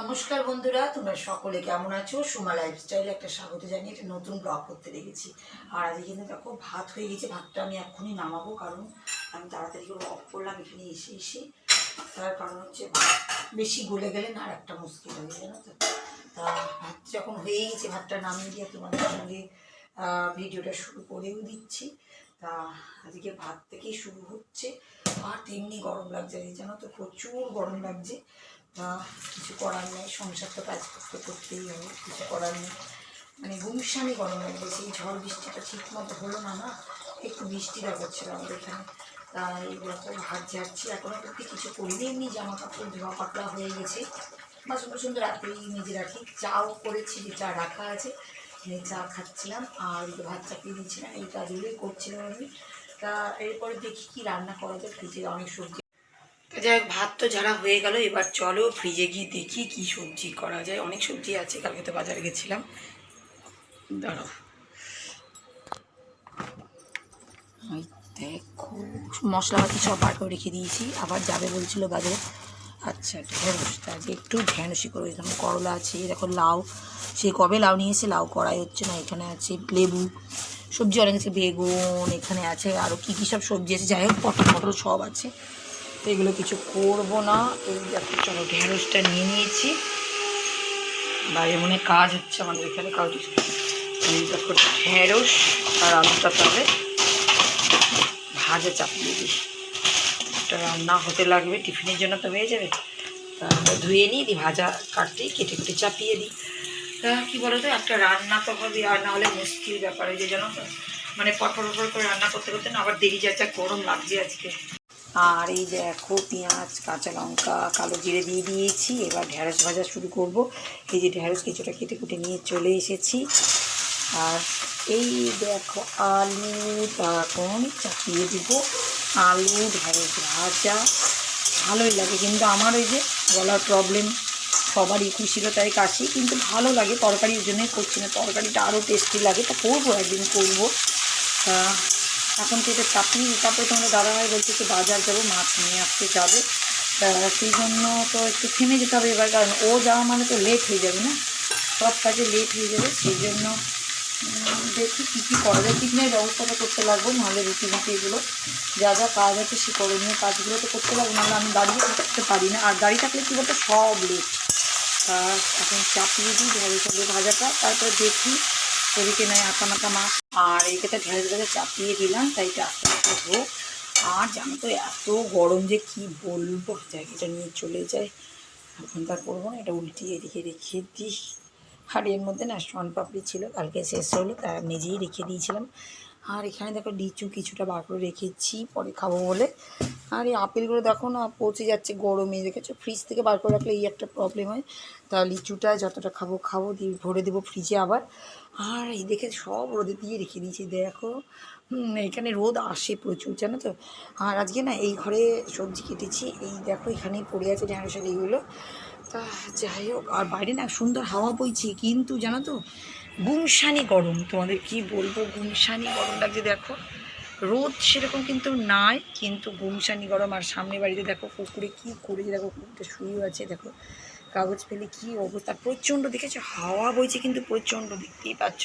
নমস্কার বন্ধুরা, তোমরা সকলে কেমন আছো? সুমা লাইফস্টাইলে একটা স্বাগত জানিয়ে একটা নতুন ব্লগ করতে লেগেছি। আর আজকে কিন্তু দেখো, ভাত হয়ে গেছে, ভাতটা আমি এক্ষুনি নামাবো, কারণ আমি তাড়াতাড়ি করে অফ করলাম, এখানে এসে এসে। তার কারণ হচ্ছে ভাত বেশি গলে গেলে না, আর একটা মুশকিল হয়ে জানো তো? তা ভাত যখন হয়ে গেছে, ভাতটা নামিয়ে দিয়ে তোমাদের সঙ্গে ভিডিওটা শুরু করেও দিচ্ছি। তা আজকে ভাত থেকেই শুরু হচ্ছে। আর তেমনি গরম লাগছে, জানো তো? প্রচুর গরম লাগছে। কিছু করার নেই, সংসার তো কাজ করতে করতেই হবে, কিছু করার নেই। মানে গুমসানি গরম লাগবে সেই ঝড় বৃষ্টিটা ঠিক মতো হলো না না? একটু বৃষ্টিটা করছিল আমাদের এখানে। তা এই দেখো, ভাত ঝাড়ছি। এখনও করতে কিছু করিনি, এমনি জামা কাপড় ধোয়া পাতলা হয়ে গেছে। বাসন সুন্দর তো রাতেই মেজে রাখি। চাও করেছি, যে চা রাখা আছে এই চা খাচ্ছিলাম, আর এই যে ভাত চাপিয়ে দিয়েছিলাম, এই কাজগুলোই করছিলাম আমি। তা এরপরে দেখি কি রান্না করা যায়, ফ্রিজে অনেক সবজি যাই হোক ভাত তো ঝাড়া হয়ে গেল, এবার চলো ফ্রিজে গিয়ে দেখি কি সবজি করা যায়। অনেক সবজি আছে, কালকে তো বাজারে গেছিলাম। দাঁড়াও। দেখো মশলাপাতি সব বার করে রেখে দিয়েছি। আবার যাবে বলছিল বাজারে। আচ্ছা ঢেঁড়স তা আজকে একটু ঢেঁড়সই করব এখানে করলা আছে দেখো লাউ। সে কবে লাউ নিয়ে এসে লাউ করাই হচ্ছে না, এখানে আছে লেবু। সবজি অনেক আছে, বেগুন এখানে আছে আরও কী কী সব সবজি আছে। যাই হোক পটল পটল সব আছে। তো এগুলো কিছু করব না। এই দেখো, চলো ঢেঁড়সটা নিয়ে নিয়েছি। বাইরে মনে কাজ হচ্ছে আমাদের এখানে কাজ দেখো ঢেঁড়স আর আলুটা তবে ভাজা চাপিয়ে দিই। এটা রান্না হতে লাগবে, টিফিনের জন্য তো হয়ে যাবে। তা ধুয়ে নিই দিই ভাজা কাটতেই কেটে কেটে চাপিয়ে দিই। তা কী বলো তো একটা রান্না তো হবে, আর না হলে মুশকিল ব্যাপার এই যে জানো তো? মানে পটপট পটপট করে রান্না করতে করতে না, আবার দেরি যাচ্ছে গরম লাগছে আজকে। আর এই দেখো পেঁয়াজ, কাঁচা লঙ্কা, কালো জিরে দিয়ে দিয়েছি। এবার ঢ্যাঁড়স ভাজা শুরু করব। এই যে ঢ্যাঁড়স কিছুটা কেটে কুটে নিয়ে চলে এসেছি। আর এই দেখো আলু, এখন চাপিয়ে দিব। আলু ঢ্যাঁড়স ভাজা, ভালোই লাগে। কিন্তু আমার ওই যে গলার প্রবলেম সবারই খুশিরও তাই কাশি। কিন্তু ভালো লাগে, তরকারি ওই জন্যই করছি না। তরকারিটা আরও টেস্টি লাগে। তা করব, একদিন করব। এখন তো এটা চাপিয়ে তারপরে তোমাদের দাদাভাই বলছে যে বাজার যাব, মাছ নিয়ে আসতে যাবে। সেই জন্য তো একটু থেমে যেতে হবে এবার, কারণ ও যাওয়া মানে তো লেট হয়ে যাবে না? সব কাজে লেট হয়ে যাবে, সেই জন্য দেখি কী কী করা যায়। টিফিনের ব্যবস্থাটা করতে লাগবো, নাহলে রুটি মুটি এগুলো, যা যা কাজ আছে সে করণীয় কাজগুলো তো করতে লাগবে, নাহলে আমি দাঁড়িয়ে থাকতে পারি না। আর দাঁড়িয়ে থাকলে কী বলতো, সব লেট তা এখন চাপিয়ে দিই আলু ভাজাটা, তারপরে দেখি ওদিকে নেয় আটা মাটা মাছ। আর এইটাতে ঢেঁড়স ভাজা চাপিয়ে দিলাম, তাই এটা আস্তে আস্তে হোক আর জানো তো এত গরম যে কি বলব জায়গাটা নিয়ে চলে যায় এখন তার করব না, এটা উল্টিয়ে এদিকে রেখে দিই। আর এর মধ্যে না শন পাপড়ি ছিল, কালকে শেষ হলো, তা নিজেই রেখে দিয়েছিলাম। আর এখানে দেখো লিচু কিছুটা বার রেখেছি, পরে খাব বলে। আর এই আপেলগুলো দেখো না, পচে যাচ্ছে গরমে। দেখেছ? ফ্রিজ থেকে বার করে রাখলে এই একটা প্রবলেম হয়। তা লিচুটা যতটা খাব খাব, দিয়ে ভরে দেবো ফ্রিজে আবার। আর এই দেখে সব রোদে দিয়ে রেখে দিয়েছি, দেখো। এখানে রোদ আসে প্রচুর, জানো তো? আর আজকে না এই ঘরে সবজি কেটেছি। এই দেখো এখানেই পড়ে আছে ঢ্যাঁড়সের এইগুলো তা যাই হোক, আর বাইরে না সুন্দর হাওয়া বইছে, কিন্তু জানো তো? গুমসানি গরম। তোমাদের কি বলব? গুমসানি গরম লাগছে দেখো। রোদ সেরকম কিন্তু নাই, কিন্তু গুমসানি গরম আর সামনে বাড়িতে দেখো কুকুরে কি করেছে দেখো কুকুরটা শুয়েও আছে, দেখো কাগজ ফেলে কি অবস্থা, প্রচণ্ড দেখেছ হাওয়া বইছে কিন্তু প্রচণ্ড দেখতেই পাচ্ছ।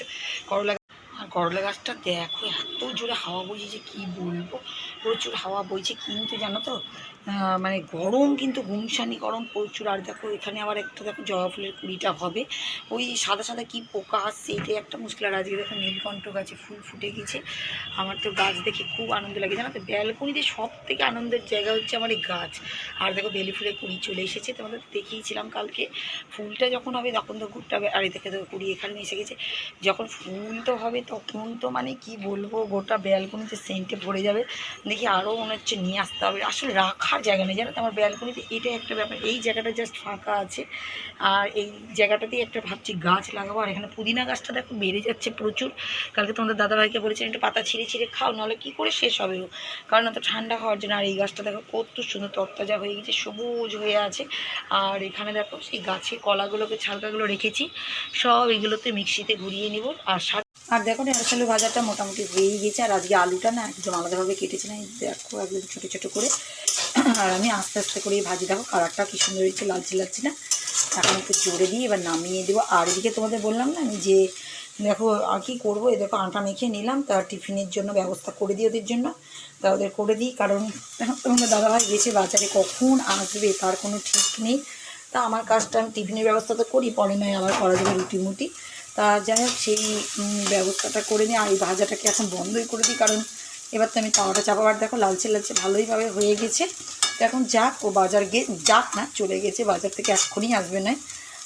করলা আর করলা গাছটা দেখো এত জোরে হাওয়া বইছে যে কী বলব? প্রচুর হাওয়া বইছে, কিন্তু জানো তো মানে গরম কিন্তু গুমসানি গরম প্রচুর, আর দেখো এখানে আবার একটা দেখো জবা ফুলের কুড়িটা হবে। ওই সাদা সাদা কি পোকা আসছে, এটাই একটা মুশকিল, আর আজকে দেখো নীলকণ্ঠ গাছে ফুল ফুটে গেছে। আমার তো গাছ দেখে খুব আনন্দ লাগে। জানো তো ব্যালকনিতে সব থেকে আনন্দের জায়গা হচ্ছে আমার এই গাছ। আর দেখো বেলি ফুলের কুড়ি চলে এসেছে, তোমাদের দেখিয়েছিলাম কালকে। ফুলটা যখন হবে তখন তো ঘুরতে হবে। আর দেখে দেখো কুড়ি এখানে এসে গেছে। যখন ফুল তো হবে তখন তো মানে কি বলব, গোটা ব্যালকনিতে সেন্টে ভরে যাবে। দেখি আরও মনে হচ্ছে নিয়ে আসতে হবে। আসলে রাখার জায়গা নেই, জানো তো আমার ব্যালকনিতে এটাই একটা ব্যাপার, এই জায়গাটা জাস্ট ফাঁকা আছে। আর এই জায়গাটাতেই একটা ভাবছি গাছ লাগাবো, আর এখানে পুদিনা গাছটা দেখো বেড়ে যাচ্ছে প্রচুর। কালকে তোমাদের দাদাভাইকে বলেছেন একটু পাতা ছিঁড়ে ছিঁড়ে খাও, নাহলে কী করে শেষ হবে ও? কারণ এত ঠান্ডা হওয়ার জন্য, আর এই গাছটা দেখো কত সুন্দর তরতাজা হয়ে গেছে, সবুজ হয়ে আছে। আর এখানে দেখো সেই গাছের কলাগুলোকে, ছালকাগুলো রেখেছি, সব এগুলোতে মিক্সিতে ঘুরিয়ে নিব, আর আর দেখো ঢেঁড়স আলু ভাজাটা মোটামুটি হয়েই গেছে, আর আজকে আলুটা না একদম আলাদাভাবে কেটেছি না দেখো একদম ছোটো ছোটো করে। আর আমি আস্তে আস্তে করেই ভাজি, দেখো কালারটা কি সুন্দর হয়েছে লালচে লালচে না। এখন একটু জোরে দিয়ে এবার নামিয়ে দেবো। আর এদিকে তোমাদের বললাম না আমি যে, দেখো আর কি করব, এই দেখো আটা মেখে নিলাম তার টিফিনের জন্য ব্যবস্থা করে দিই ওদের জন্য। তা ওদের করে দিই, কারণ তোমাদের দাদাভাই গেছে বাজারে কখন আসবে তার কোনো ঠিক নেই। তা আমার কাজটা আমি টিফিনের ব্যবস্থা তো করি, পরে নয় আবার করা যাবে রুটি মুটি তা যাই হোক, সেই ব্যবস্থাটা করে নিই আর এই ভাজাটাকে এখন বন্ধই করে দিই, কারণ এবার তো আমি তাওয়াটা চাপাবার দেখো, লালচে লালচে ভালোইভাবে হয়ে গেছে। তো এখন যাক, ও বাজার গে, যাক না, চলে গেছে, বাজার থেকে এক্ষুনি আসবে না।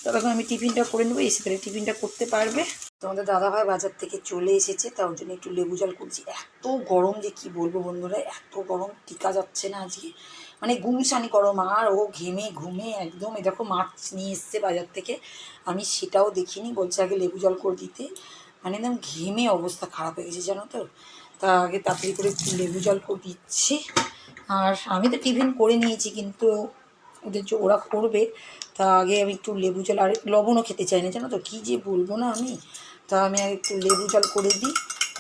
তবে এখন আমি টিফিনটা করে নেব, এসে তাহলে টিফিনটা করতে পারবে। তোমাদের দাদাভাই বাজার থেকে চলে এসেছে তার জন্য একটু লেবু জল করছি। এত গরম যে কি বলব বন্ধুরা, এত গরম, টিকা যাচ্ছে না আজকে। মানে গুমসানি গরম আর ও ঘেমে ঘুমে একদম, এ দেখো মাছ নিয়ে এসছে বাজার থেকে। আমি সেটাও দেখিনি, বলছে আগে লেবু জল করে দিতে। মানে একদম ঘেমে অবস্থা খারাপ হয়ে গেছে, জানো তো? তা আগে তাড়াতাড়ি করে লেবু জল করে দিচ্ছি। আর আমি তো টিফিন করে নিয়েছি, কিন্তু ওদের যে ওরা করবে, তা আগে আমি একটু লেবু জল, আর লবণও খেতে চাই না, জানো তো? কী যে বলব না আমি? তা আমি একটু লেবু জল করে দিই,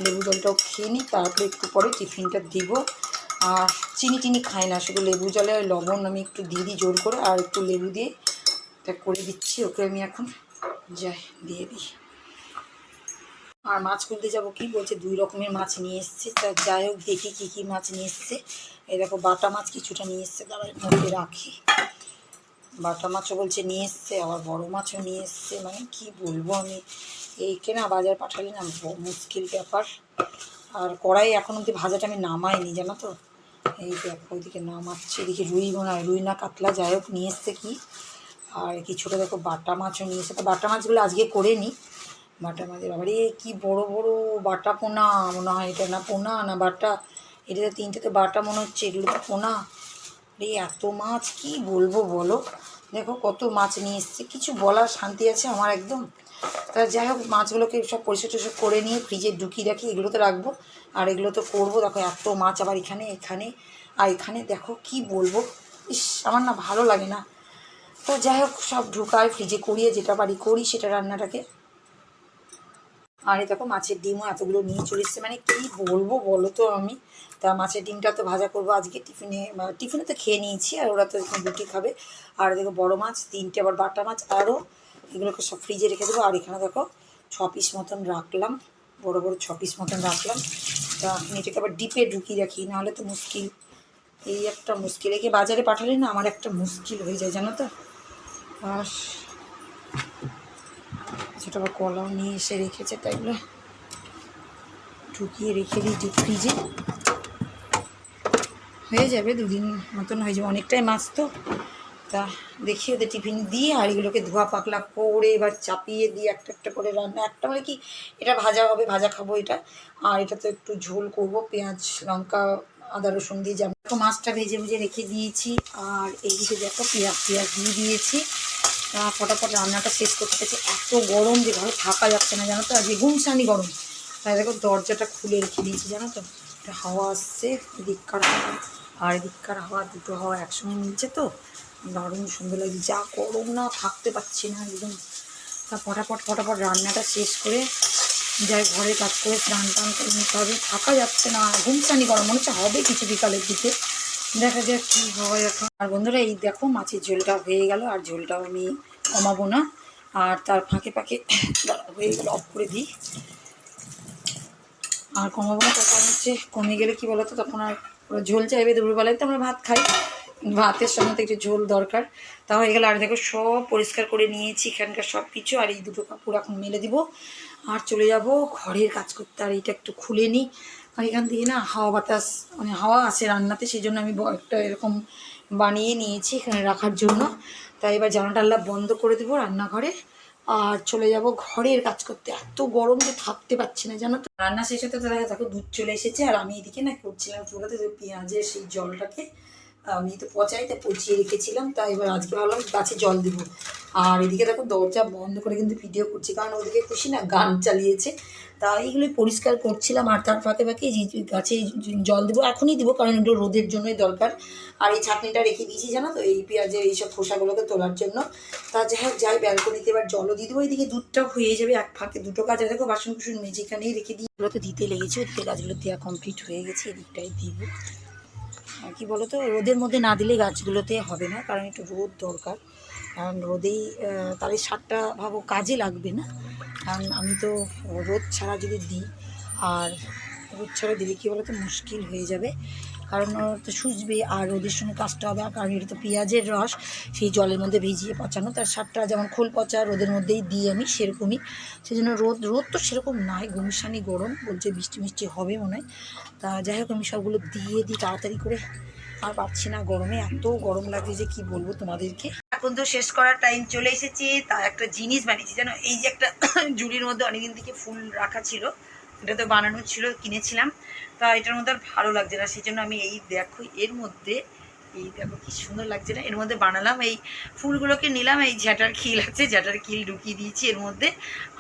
লেবু জলটাও খেয়ে নিই, তারপরে একটু পরে টিফিনটা দিব। আর চিনি টিনি খাই না, শুধু লেবু জলে লবণ আমি একটু দিয়ে দিই জোর করে আর একটু লেবু দিয়ে এটা করে দিচ্ছি, ওকে আমি এখন যাই, দিয়ে দিই। আর মাছ খুলতে যাব কি বলছে, দুই রকমের মাছ নিয়ে এসছে, তা যাই হোক দেখি কী কী মাছ নিয়ে এসছে। এই দেখো বাটা মাছ কিছুটা নিয়ে এসছে তারা মধ্যে রাখি। বাটা মাছও বলছে নিয়ে এসছে, আবার বড় মাছও নিয়ে এসছে মানে কি বলব আমি। এইকে না বাজার পাঠালে না মুশকিল ব্যাপার। আর কড়াই এখন অব্দি ভাজাটা আমি নামাইনি, জানো তো? এই দেখো, ওইদিকে নামাচ্ছে এদিকে রুই হয় রুই না কাতলা, যাই হোক, নিয়ে এসছে কি? আর কিছুটা দেখো বাটা মাছও নিয়ে এসছে। তো বাটা মাছগুলো আজকে করে নিই বাটা মাছের বাবারে কি বড় বড় বাটা পোনা, মনে হয় এটা না পোনা না বাটা? এটা তো তিনটে তো বাটা মনে হচ্ছে, এগুলো তো পোনা। রে, এত মাছ কি বলব বলো? দেখো কত মাছ নিয়ে এসছে, কিছু বলার শান্তি আছে আমার একদম? তা যাই হোক, মাছগুলোকে সব পরিষ্কার টরিষ্কার করে নিয়ে ফ্রিজে ঢুকিয়ে রাখি এগুলো তো রাখব। আর এগুলো তো করব, দেখো এত মাছ আবার এখানে এখানে, আর এখানে দেখো কি বলব? ইস, আমার না ভালো লাগে না। তো যাই হোক, সব ঢুকায় ফ্রিজে করিয়ে যেটা পারি করি সেটা রান্নাটাকে। আর দেখো মাছের ডিমও এতগুলো নিয়ে চলে এসছে। মানে কী বলব বলো তো আমি? তা মাছের ডিমটা তো ভাজা করব আজকে টিফিনে টিফিনে তো খেয়ে নিয়েছি, আর ওরা তো রুটি খাবে। আর দেখো বড় মাছ, তিনটে আবার বাটা মাছ, আরও এগুলোকে সব ফ্রিজে রেখে দেবো। আর এখানে দেখো, ছ পিস মতন রাখলাম। বড় বড় ছ পিস মতন রাখলাম। তা আমি এটাকে আবার ডিপে ঢুকিয়ে রাখি, নাহলে তো মুশকিল। এই একটা মুশকিল। একে বাজারে পাঠালে না আমার একটা মুশকিল হয়ে যায়, জানো তো? আর সেটা আবার কলাও নিয়ে এসে রেখেছে, তাই বলে ঢুকিয়ে রেখে দিই ডিপ ফ্রিজে হয়ে যাবে, দুদিন মতন হয়ে যাবে। অনেকটাই মাছ তো। তা দেখি ওদের টিফিন দিয়ে আর এগুলোকে ধোয়া পাকলা করে এবার চাপিয়ে দিয়ে একটা একটা করে রান্না। একটা মানে কি, এটা ভাজা হবে, ভাজা খাব এটা। আর এটা তো একটু ঝোল করব, পেঁয়াজ, লঙ্কা, আদা, রসুন দিয়ে যেমন দেখো মাছটা ভেজে ভেজে রেখে দিয়েছি। আর এইদিকে দেখো পেঁয়াজ পেঁয়াজ দিয়ে দিয়েছি। তা ফটাফট রান্নাটা শেষ করতে পেরেছি। এত গরম যে ঘরে থাকা যাচ্ছে না, জানো তো? আজকে গুমসানি গরম। তাই দেখো দরজাটা খুলে রেখে দিয়েছি, জানো তো? একটা হাওয়া আসছে, এদিককার হাওয়া, আর এদিককার হাওয়া, দুটো হাওয়া একসঙ্গে মিলছে তো? দারুণ সুন্দর লাগছে। যা গরম না, থাকতে পারছি না একদম। তা ফটাফট ফটাফট রান্নাটা শেষ করে যাই ঘরে কাজ করে স্নান টান করে নিতে হবে। থাকা যাচ্ছে না ঘুমসানি গরম মনে হচ্ছে হবে কিছু বিকালের দিকে। দেখা যাক কী হয় এখন। আর বন্ধুরা, এই দেখো মাছের ঝোলটা হয়ে গেল, আর ঝোলটাও আমি কমাবো না। আর তার ফাঁকে ফাঁকে হয়ে গেল অফ করে দিই। আর কমাবো না কারণ হচ্ছে কমে গেলে কি বলতো, তখন আর ঝোল চাইবে দুপুরবেলায়, তো আমরা ভাত খাই। ভাতের সঙ্গে একটু ঝোল দরকার। তা হয়ে গেলে, আর দেখো সব পরিষ্কার করে নিয়েছি এখানকার সব কিছু আর এই দুটো কাপড় এখন মেলে দিব। আর চলে যাব ঘরের কাজ করতে, আর এইটা একটু খুলে নিই। আর এখান থেকে না হাওয়া বাতাস মানে হাওয়া আসে রান্নাতে সেই জন্য আমি একটা এরকম বানিয়ে নিয়েছি এখানে রাখার জন্য। তাই এবার জানাটা আল্লাহ বন্ধ করে দেবো রান্নাঘরে। আর চলে যাব ঘরের কাজ করতে। এত গরম যে থাকতে পারছি না, জানো তো। রান্না শেষ হতে দেখা দেখো দুধ চলে এসেছে, আর আমি এদিকে না করছিলাম কি পেঁয়াজের সেই জলটাকে। আমি তো পচাই তা পচিয়ে রেখেছিলাম তাই এবার আজকে ভাবলাম গাছে জল দিব। আর এদিকে দেখো দরজা বন্ধ করে কিন্তু ভিডিও করছি, কারণ ওদিকে খুশি না গান চালিয়েছে। তা এইগুলোই পরিষ্কার করছিলাম, আর তার ফাঁকে ফাঁকে যে গাছে জল দেবো, এখনই দিব, কারণ এগুলো রোদের জন্যই দরকার। আর এই ছাঁকনিটা রেখে দিয়েছি, জানো তো, এই পেঁয়াজের এইসব খোসাগুলোকে তোলার জন্য। তা যাই হোক, যাই ব্যালকনিতে এবার জলও দিয়ে দেবো, এদিকে দুধটাও হয়ে যাবে এক ফাঁকে দুটো কাজ দেখো বাসন কুসন মেঝেখানেই রেখে দিই এগুলো তো দিতে লেগেছে, ওদিকে গাছগুলো দেওয়া কমপ্লিট হয়ে গেছে এদিকটাই দিব। আর বলো তো রোদের মধ্যে না দিলে গাছগুলোতে হবে না, কারণ একটু রোদ দরকার। কারণ রোদেই তাহলে সারটা ভাবো কাজে লাগবে না। কারণ আমি তো রোদ ছাড়া যদি দিই, আর রোদ ছাড়া দিলে কী বলো তো মুশকিল হয়ে যাবে। কারণ তো সুজবে, আর রোদের সঙ্গে কাজটা হবে, কারণ এটা তো পেঁয়াজের রস। সেই জলের মধ্যে ভিজিয়ে পচানো, তার সারটা যেমন খোল পচা রোদের মধ্যেই দিই আমি সেরকমই। সেই জন্য রোদ রোদ তো সেরকম নাই, গুমসানি গরম, বলছে বৃষ্টি মিষ্টি হবে মনে হয়। তা যাই হোক, আমি সবগুলো দিয়ে দিই তাড়াতাড়ি করে। আর পাচ্ছি না গরমে, এত গরম লাগে যে কি বলব তোমাদেরকে। এখন তো শেষ করার টাইম চলে এসেছে। তা একটা জিনিস বানিয়েছি, জানো? এই যে একটা ঝুড়ির মধ্যে অনেকদিন থেকে ফুল রাখা ছিল, এটা তো বানানো ছিল, কিনেছিলাম। তা এটার মধ্যে আর ভালো লাগছে না সেই জন্য আমি এই দেখো, এর মধ্যে, এই দেখো কি সুন্দর লাগছে না? এর মধ্যে বানালাম এই ফুলগুলোকে নিলাম, এই ঝ্যাটার খিল আছে ঝ্যাটার খিল ঢুকিয়ে দিয়েছি এর মধ্যে।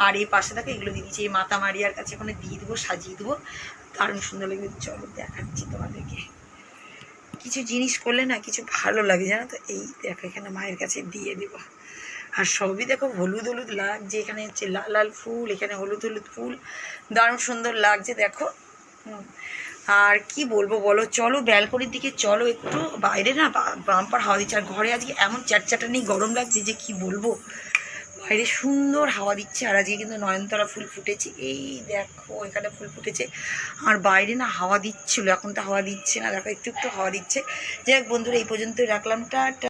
আর এই পাশে দেখো এগুলো দিয়ে দিয়েছি, এই মাথা মারিয়ার কাছে ওখানে দিয়ে দেবো, সাজিয়ে দেবো। দারুণ সুন্দর লাগবে চলো দেখাচ্ছি তোমাদেরকে। কিছু জিনিস করলে না কিছু ভালো লাগে, জানো তো? এই দেখো এখানে মায়ের কাছে দিয়ে দেবো। আর সবই দেখো হলুদ হলুদ লাগছে, এখানে হচ্ছে লাল লাল ফুল, এখানে হলুদ হলুদ ফুল। দারুণ সুন্দর লাগছে, দেখো। আর কি বলব বলো? চলো ব্যালকনির দিকে চলো একটু। বাইরে না বাম্পার হাওয়া দিচ্ছে। আর ঘরে আজকে এমন চ্যাটচ্যাটানি গরম লাগছে যে কি বলব? বাইরে সুন্দর হাওয়া দিচ্ছে আর আজকে কিন্তু নয়নতারা ফুল ফুটেছে। এই দেখো, এখানে ফুল ফুটেছে। আর বাইরে না হাওয়া দিচ্ছিল, এখন তো হাওয়া দিচ্ছে না। দেখো, একটু একটু হাওয়া দিচ্ছে। যাই হোক বন্ধুরা, এই পর্যন্তই রাখলাম। টা।